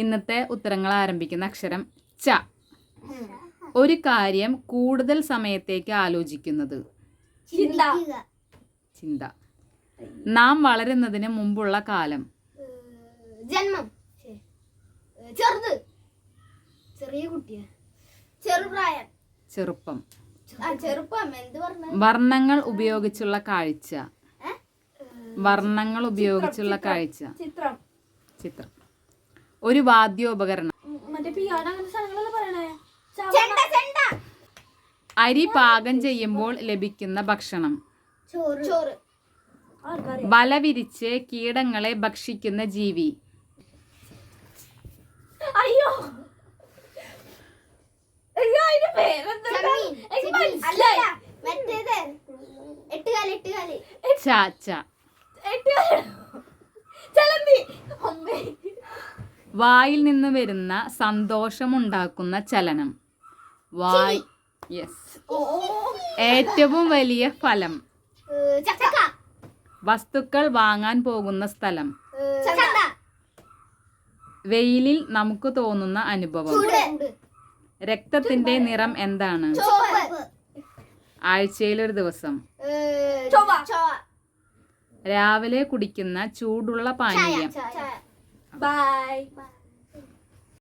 ഇന്നത്തെ ഉത്തരങ്ങൾ ആരംഭിക്കുന്ന അക്ഷരം ച. ഒരു കാര്യം കൂടുതൽ സമയത്തേക്ക് ആലോചിക്കുന്നത്. ചിന്ത. നാം വളരുന്നതിന് മുമ്പുള്ള കാലം. ജന്മം. ചെറുത്. ചെറിയ കുട്ടിയാ. ചെറുപ്രായം ചെറുപ്പം. വർണങ്ങൾ ഉപയോഗിച്ചുള്ള കാഴ്ച. വർണങ്ങൾ ഉപയോഗിച്ചുള്ള കാഴ്ച. ചിത്രം. ചിത്രം. ഒരു വാദ്യോപകരണം. അരി പാകം ചെയ്യുമ്പോൾ ലഭിക്കുന്ന ഭക്ഷണം. ചോറ്. ചോറ്. ആർക്കറിയാം? വല വിരിച്ച് കീടങ്ങളെ ഭക്ഷിക്കുന്ന ജീവി. അയ്യോ. അയ്യോ വായിൽ നിന്ന് വരുന്ന സന്തോഷമുണ്ടാക്കുന്ന ചലനം. വായ് യെസ് ഏറ്റവും വലിയ ഫലം. വസ്തുക്കൾ വാങ്ങാൻ പോകുന്ന സ്ഥലം. വെയിലിൽ നമുക്ക് തോന്നുന്ന അനുഭവം. രക്തത്തിന്റെ നിറം എന്താണ്? ആഴ്ചയിൽ ഒരു ദിവസം. രാവിലെ കുടിക്കുന്ന ചൂടുള്ള പാനീയം. Bye. Bye.